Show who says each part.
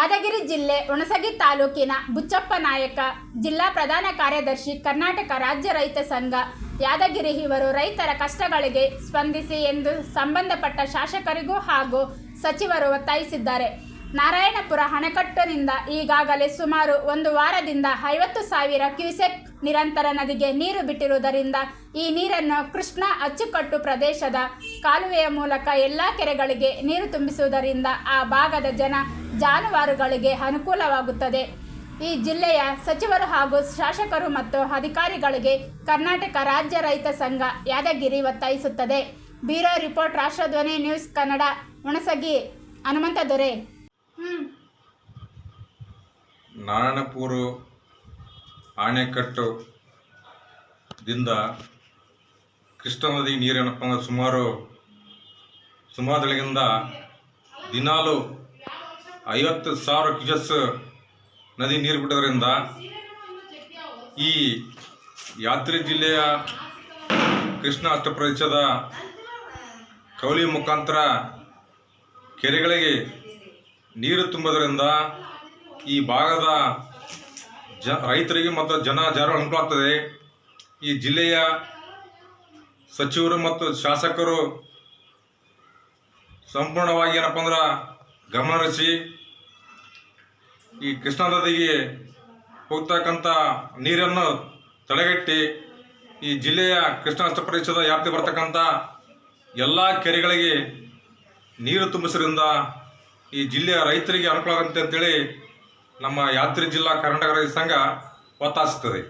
Speaker 1: ಯಾದಗಿರಿ ಜಿಲ್ಲೆ ಹುಣಸಗಿ ತಾಲೂಕಿನ ಬುಚ್ಚಪ್ಪ ನಾಯಕ, ಜಿಲ್ಲಾ ಪ್ರಧಾನ ಕಾರ್ಯದರ್ಶಿ, ಕರ್ನಾಟಕ ರಾಜ್ಯ ರೈತ ಸಂಘ, ಯಾದಗಿರಿ ಇವರು ರೈತರ ಕಷ್ಟಗಳಿಗೆ ಸ್ಪಂದಿಸಿ ಎಂದು ಸಂಬಂಧಪಟ್ಟ ಶಾಸಕರಿಗೂ ಹಾಗೂ ಸಚಿವರು ಒತ್ತಾಯಿಸಿದ್ದಾರೆ. ನಾರಾಯಣಪುರ ಅಣೆಕಟ್ಟಿನಿಂದ ಈಗಾಗಲೇ ಸುಮಾರು ಒಂದು ವಾರದಿಂದ ಐವತ್ತು ಸಾವಿರ ಕ್ಯೂಸೆಕ್ ನಿರಂತರ ನದಿಗೆ ನೀರು ಬಿಟ್ಟಿರುವುದರಿಂದ ಈ ನೀರನ್ನು ಕೃಷ್ಣ ಅಚ್ಚುಕಟ್ಟು ಪ್ರದೇಶದ ಕಾಲುವೆಯ ಮೂಲಕ ಎಲ್ಲ ಕೆರೆಗಳಿಗೆ ನೀರು ತುಂಬಿಸುವುದರಿಂದ ಆ ಭಾಗದ ಜನ ಜಾನುವಾರುಗಳಿಗೆ ಅನುಕೂಲವಾಗುತ್ತದೆ. ಈ ಜಿಲ್ಲೆಯ ಸಚಿವರು ಹಾಗೂ ಶಾಸಕರು ಮತ್ತು ಅಧಿಕಾರಿಗಳಿಗೆ ಕರ್ನಾಟಕ ರಾಜ್ಯ ರೈತ ಸಂಘ Yadgir ಒತ್ತಾಯಿಸುತ್ತದೆ. Bureau report, Rashtradhwani news Kannada, Hunasagi, Hanumantha Dore.
Speaker 2: Narayanapura ಅಣೆಕಟ್ಟು ದಿಂದ ಕೃಷ್ಣ ನದಿ ನೀರೇನಪ್ಪ ಸುಮಾರು ಸುಮಾರು ದಿನಾಲು ಐವತ್ತು ಸಾವಿರ ಕ್ಯೂಸಸ್ ನದಿ ನೀರು ಬಿಟ್ಟೋದ್ರಿಂದ ಈ ಯಾತ್ರಿ ಜಿಲ್ಲೆಯ ಕೃಷ್ಣ ಅಷ್ಟಪ್ರದೇಶದ ಕೌಲಿ ಮುಖಾಂತರ ಕೆರೆಗಳಿಗೆ ನೀರು ತುಂಬೋದ್ರಿಂದ ಈ ಭಾಗದ ಜ, ರೈತರಿಗೆ ಮತ್ತು ಜನ ಜಾರು ಅನುಕೂಲ ಆಗ್ತದೆ. ಈ ಜಿಲ್ಲೆಯ ಸಚಿವರು ಮತ್ತು ಶಾಸಕರು ಸಂಪೂರ್ಣವಾಗಿ ಏನಪ್ಪ ಅಂದ್ರೆ ಗಮನ ಹರಿಸಿ ಈ ಕೃಷ್ಣಾ ನದಿಗೆ ಹೋಗ್ತಕ್ಕಂಥ ನೀರನ್ನು ತಡೆಗಟ್ಟಿ ಈ ಜಿಲ್ಲೆಯ ಕೃಷ್ಣ ಪ್ರದೇಶದ ವ್ಯಾಪ್ತಿ ಬರ್ತಕ್ಕಂಥ ಎಲ್ಲ ಕೆರೆಗಳಿಗೆ ನೀರು ತುಂಬಿಸೋದ್ರಿಂದ ಈ ಜಿಲ್ಲೆಯ ರೈತರಿಗೆ ಅನುಕೂಲ ಆಗುತ್ತೆ ಅಂತೇಳಿ ನಮ್ಮ ಯಾತ್ರಿ ಜಿಲ್ಲಾ ಕರ್ನಾಟಕ ರೈತ ಸಂಘ ಒತ್ತಾಯಿಸುತ್ತದೆ.